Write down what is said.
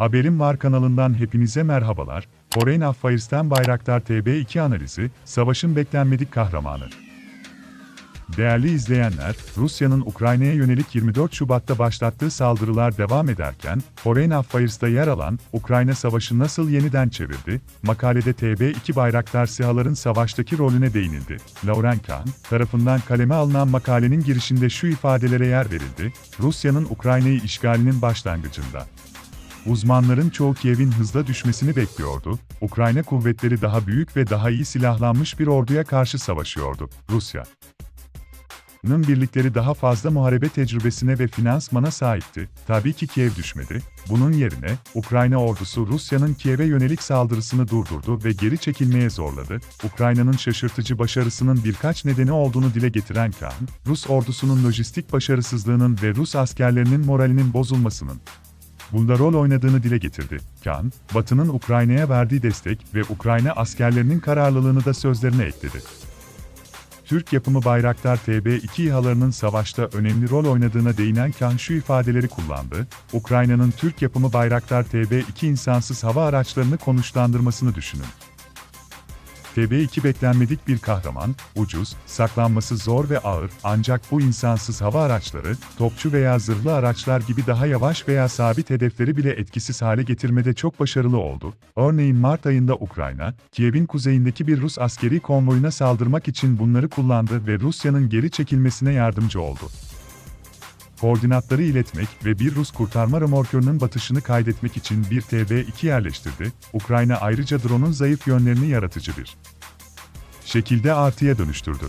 Haberim Var kanalından hepinize merhabalar. Foreign Affairs'ten Bayraktar TB2 analizi, savaşın beklenmedik kahramanı. Değerli izleyenler, Rusya'nın Ukrayna'ya yönelik 24 Şubat'ta başlattığı saldırılar devam ederken, Foreign Affairs'ta yer alan Ukrayna Savaşı nasıl yeniden çevirdi, makalede TB2 Bayraktar SİHA'ların savaştaki rolüne değinildi. Lauren Kahn, tarafından kaleme alınan makalenin girişinde şu ifadelere yer verildi, Rusya'nın Ukrayna'yı işgalinin başlangıcında. Uzmanların çoğu Kiev'in hızla düşmesini bekliyordu, Ukrayna kuvvetleri daha büyük ve daha iyi silahlanmış bir orduya karşı savaşıyordu. Rusya, Nın birlikleri daha fazla muharebe tecrübesine ve finansmana sahipti. Tabii ki Kiev düşmedi. Bunun yerine, Ukrayna ordusu Rusya'nın Kiev'e yönelik saldırısını durdurdu ve geri çekilmeye zorladı. Ukrayna'nın şaşırtıcı başarısının birkaç nedeni olduğunu dile getiren Kahn, Rus ordusunun lojistik başarısızlığının ve Rus askerlerinin moralinin bozulmasının bunda rol oynadığını dile getirdi. Kahn, Batı'nın Ukrayna'ya verdiği destek ve Ukrayna askerlerinin kararlılığını da sözlerine ekledi. Türk yapımı Bayraktar TB2 İHA'larının savaşta önemli rol oynadığına değinen Kan şu ifadeleri kullandı, Ukrayna'nın Türk yapımı Bayraktar TB2 insansız hava araçlarını konuşlandırmasını düşünün. TB2 beklenmedik bir kahraman, ucuz, saklanması zor ve ağır, ancak bu insansız hava araçları, topçu veya zırhlı araçlar gibi daha yavaş veya sabit hedefleri bile etkisiz hale getirmede çok başarılı oldu. Örneğin Mart ayında Ukrayna, Kiev'in kuzeyindeki bir Rus askeri konvoyuna saldırmak için bunları kullandı ve Rusya'nın geri çekilmesine yardımcı oldu koordinatları iletmek ve bir Rus kurtarma römorkörünün batışını kaydetmek için bir TB2 yerleştirdi. Ukrayna ayrıca drone'un zayıf yönlerini yaratıcı bir şekilde artıya dönüştürdü.